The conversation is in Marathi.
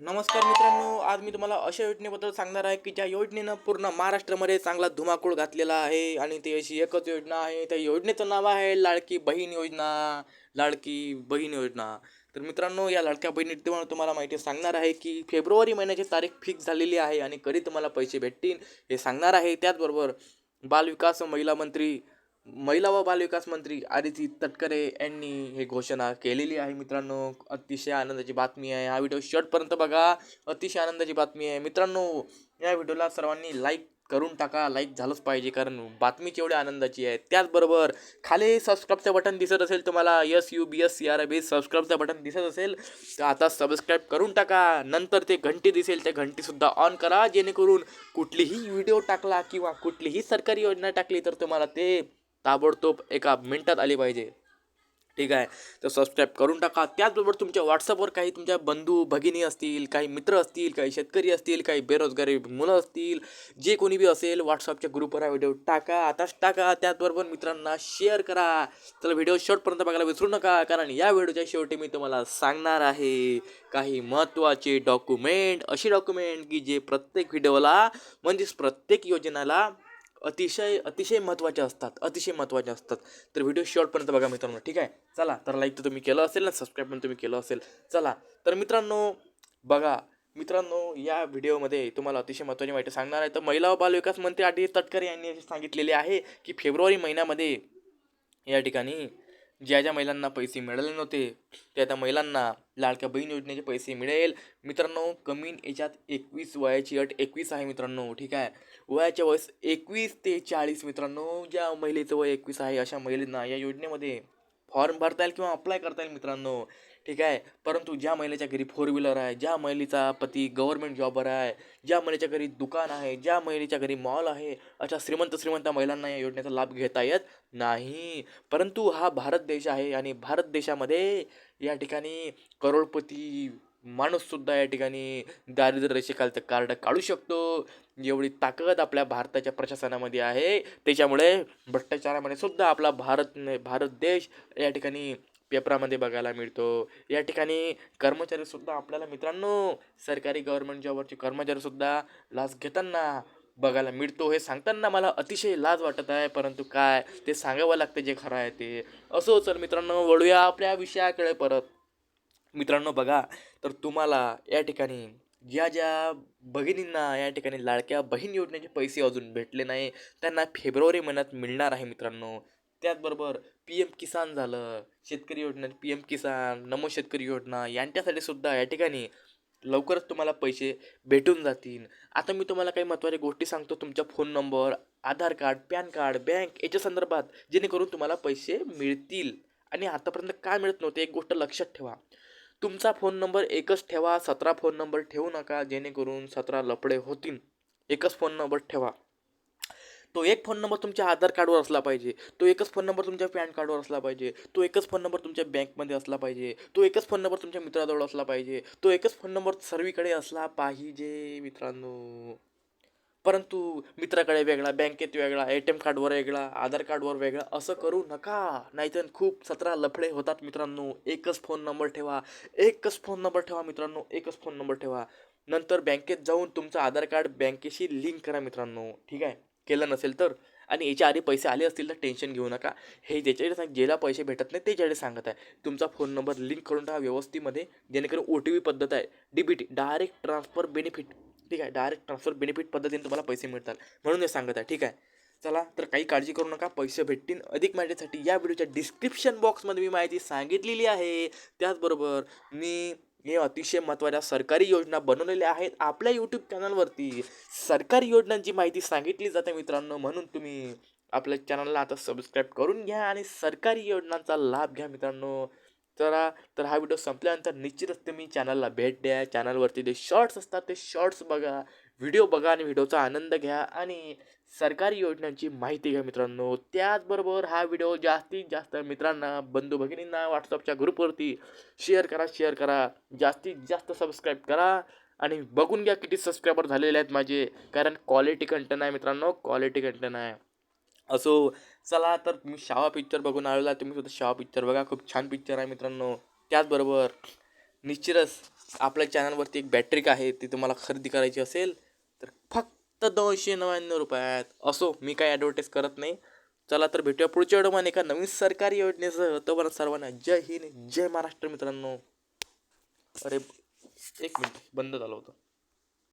नमस्कार मित्रांनो आज मी तुम्हाला अशा योजनेबद्दल सांगणार आहे की ज्या योजनेनं पूर्ण महाराष्ट्रामध्ये चांगला धुमाकूळ घातलेला आहे आणि ती अशी एकच योजना आहे. त्या योजनेचं नाव आहे लाडकी बहीण योजना. लाडकी बहीण योजना. तर मित्रांनो या लाडक्या बहिणी तुम्हाला माहिती सांगणार आहे की फेब्रुवारी महिन्याची तारीख फिक्स झालेली आहे आणि कधी तुम्हाला पैसे भेटतील हे सांगणार आहे. त्याचबरोबर बालविकास महिला मंत्री महिला व बालविकास मंत्री आदिती तटकरे यांनी हे घोषणा केलेली आहे. मित्रांनो अतिशय आनंदाची बातमी आहे. हा व्हिडिओ शर्टपर्यंत बघा. अतिशय आनंदाची बातमी आहे. मित्रांनो या व्हिडिओला सर्वांनी लाईक करून टाका. लाईक झालंच पाहिजे कारण बातमी केवढी आनंदाची आहे. त्याचबरोबर खाली सबस्क्राईबचं बटन दिसत असेल तुम्हाला yes you B S C R B सबस्क्राईबचं button दिसत असेल तर आता सबस्क्राईब करून टाका. नंतर ते घंटी दिसेल त्या घंटीसुद्धा ऑन करा. जेणेकरून कुठलीही व्हिडिओ टाकला किंवा कुठलीही सरकारी योजना टाकली तर तुम्हाला ते ताबडतोब एका मिनटात आली पाहिजे. ठीक आहे? तर सबस्क्राईब करून टाका. त्याचबरोबर तुमच्या व्हॉट्सअपवर काही तुमच्या बंधू भगिनी असतील काही मित्र असतील काही शेतकरी असतील काही बेरोजगारी मुलं असतील जे कोणी बी असेल व्हॉट्सअपच्या ग्रुपवर हा व्हिडिओ टाका आताच टाका. त्याचबरोबर मित्रांना शेअर करा. तर व्हिडिओ शेवटपर्यंत बघायला विसरू नका कारण या व्हिडिओच्या शेवटी मी तुम्हाला सांगणार आहे काही महत्त्वाचे डॉक्युमेंट अशी डॉक्युमेंट की जे प्रत्येक व्हिडिओला म्हणजेच प्रत्येक योजनेला अतिशय अतिशय महत्त्वाचे असतात अतिशय महत्त्वाचे असतात. तर व्हिडिओ शॉर्टपर्यंत बघा मित्रांनो ठीक आहे? चला तर लाईक तर तुम्ही केलं असेल ना सबस्क्राईब पण तुम्ही केलं असेल चला. तर मित्रांनो बघा मित्रांनो या व्हिडिओमध्ये तुम्हाला अतिशय महत्त्वाची माहिती सांगणार आहे. तर महिला व बालविकास मंत्री आदित्य तटकरे यांनी सांगितलेले आहे की फेब्रुवारी महिन्यामध्ये या ठिकाणी ज्या ज्या महिलांना पैसे मिळाले नव्हते त्या त्या महिलांना लाडक्या बहीण योजनेचे पैसे मिळेल. मित्रांनो कमी याच्यात एकवीस वयाची अट एकवीस आहे मित्रांनो ठीक आहे? वयाच्या वयस एकवीस ते चाळीस मित्रांनो ज्या महिलेचं वय एकवीस आहे अशा महिलांना या योजनेमध्ये फॉर्म भरता येईल किंवा अप्लाय करता येईल मित्रांनो. ठीक आहे? परंतु ज्या महिलेच्या घरी फोर व्हीलर आहे ज्या महिलेचा पती गव्हर्नमेंट जॉबर आहे ज्या महिलेच्या घरी दुकान आहे ज्या महिलेच्या घरी मॉल आहे अशा श्रीमंत श्रीमंत महिलांना या योजनेचा लाभ घेता येत नाही. परंतु हा भारत देश आहे आणि भारत देशामध्ये या ठिकाणी करोडपती माणूससुद्धा या ठिकाणी दारिद्र्य रेषेखालचं कार्ड काढू शकतो. एवढी ताकद आपल्या भारताच्या प्रशासनामध्ये आहे. त्याच्यामुळे भ्रष्टाचारामध्ये सुद्धा आपला भारत भारत देश या ठिकाणी पेपरामध्ये बघायला मिळतो. या ठिकाणी कर्मचारीसुद्धा आपल्याला मित्रांनो सरकारी गव्हर्नमेंट जॉबवरचे कर्मचारीसुद्धा लाच घेताना बघायला मिळतो. हे सांगताना मला अतिशय लाज वाटत आहे. परंतु काय? ते सांगावं लागतं जे खरं आहे ते. असो चल मित्रांनो वळूया आपल्या विषयाकडे परत. मित्रांनो बघा तर तुम्हाला या ठिकाणी ज्या ज्या भगिनींना या ठिकाणी लाडक्या बहीण योजनेचे पैसे अजून भेटले नाही त्यांना फेब्रुवारी महिन्यात मिळणार आहे मित्रांनो. त्याचबरोबर पी एम किसान झालं शेतकरी योजना पी एम किसान नमो शेतकरी योजना यांच्यासाठी सुद्धा या ठिकाणी लवकरच तुम्हाला पैसे भेटून जातील. आता मी तुम्हाला काही महत्त्वाच्या गोष्टी सांगतो. तुमचा phone number Aadhaar card PAN card bank याच्या संदर्भात जेणेकरून तुम्हाला पैसे मिळतील. आणि आतापर्यंत काय मिळत नव्हते एक गोष्ट लक्षात ठेवा. तुमचा फोन नंबर एकच ठेवा सतरा फोन नंबर ठेवू नका जेणेकरून सतरा लफडे होतील. एकच फोन नंबर ठेवा. तो एक फोन नंबर तुमच्या आधार कार्डवर असला पाहिजे. तो एकच फोन नंबर तुमच्या पॅन कार्डवर असला पाहिजे. तो एकच फोन नंबर तुमच्या बँकमध्ये असला पाहिजे. तो एकच फोन नंबर तुमच्या मित्राजवळ असला पाहिजे. तो एकच फोन नंबर सर्वीकडे असला पाहिजे मित्रांनो. परंतु मित्राकडे वेगळा बँकेत वेगळा ए टी एम कार्डवर वेगळा आधार कार्डवर वेगळा असं करू नका. नाहीतर खूप सतरा लफडे होतात मित्रांनो. एकच फोन नंबर ठेवा. एकच फोन नंबर ठेवा मित्रांनो. एकच फोन नंबर ठेवा. नंतर बँकेत जाऊन तुमचं आधार कार्ड बँकेशी लिंक करा मित्रांनो. ठीक आहे? केलं नसेल तर. आणि याच्या आधी पैसे आले असतील तर टेन्शन घेऊ नका. हे ज्याच्याकडे सांग ज्याला पैसे भेटत नाही त्याच्याकडे सांगत आहे. तुमचा फोन नंबर लिंक करून टाका व्यवस्थेमध्ये जेणेकरून ओ टी पी पद्धत आहे. D B T direct transfer benefit ठीक आहे डायरेक्ट ट्रान्सफर बेनिफिट पद्धतीने तुम्हाला पैसे मिळतात. म्हणून हे सांगत आहे. ठीक आहे? चला तर काही काळजी करू नका. पैसे भेटतील अधिक माहितीसाठी या व्हिडिओच्या डिस्क्रिप्शन बॉक्समध्ये मी माहिती सांगितलेली आहे. त्याचबरोबर मी हे अतिशय महत्त्वाच्या सरकारी योजना बनवलेल्या आहेत आपल्या यूट्यूब चॅनलवरती सरकारी योजनांची माहिती सांगितली जाते मित्रांनो म्हणून तुम्ही आपल्या चॅनलला आता सबस्क्राईब करून घ्या आणि सरकारी योजनांचा लाभ घ्या मित्रांनो. चला तर हा व्हिडिओ संपल्यानंतर निश्चितच तुम्ही चॅनलला भेट द्या. चॅनलवरती जे शॉर्ट्स असतात ते शॉर्ट्स बघा. व्हिडिओ बघा आणि व्हिडिओचा आनंद घ्या आणि सरकारी योजनांची माहिती घ्या मित्रांनो. त्याचबरोबर हा व्हिडिओ जास्तीत जास्त मित्रांना बंधू भगिनींना व्हॉट्सअपच्या ग्रुपवरती शेअर करा शेअर करा. जास्तीत जास्त सबस्क्राईब करा आणि बघून घ्या किती सबस्क्रायबर झालेले आहेत माझे. कारण क्वालिटी कंटेंट आहे मित्रांनो क्वालिटी कंटेंट आहे. असो चला तर मी शावा पिक्चर बघून आलेला तुम्ही सुद्धा शावा पिक्चर बघा. खूप छान पिक्चर आहे मित्रांनो. त्याचबरोबर निश्चितच आपल्या चॅनलवरती एक बॅटरी आहे. ती तुम्हाला खरेदी करायची असेल तर फक्त दोनशे नव्याण्णव रुपयात. असो मी काय ॲडव्हर्टाईज करत नाही. चला तर भेटूया पुढच्या व्हिडिओमध्ये एका नवीन सरकारी योजनेसह. तोपर्यंत सर्वांना जय हिंद जय महाराष्ट्र मित्रांनो. अरे एक मिनिट बंद झालं होतं.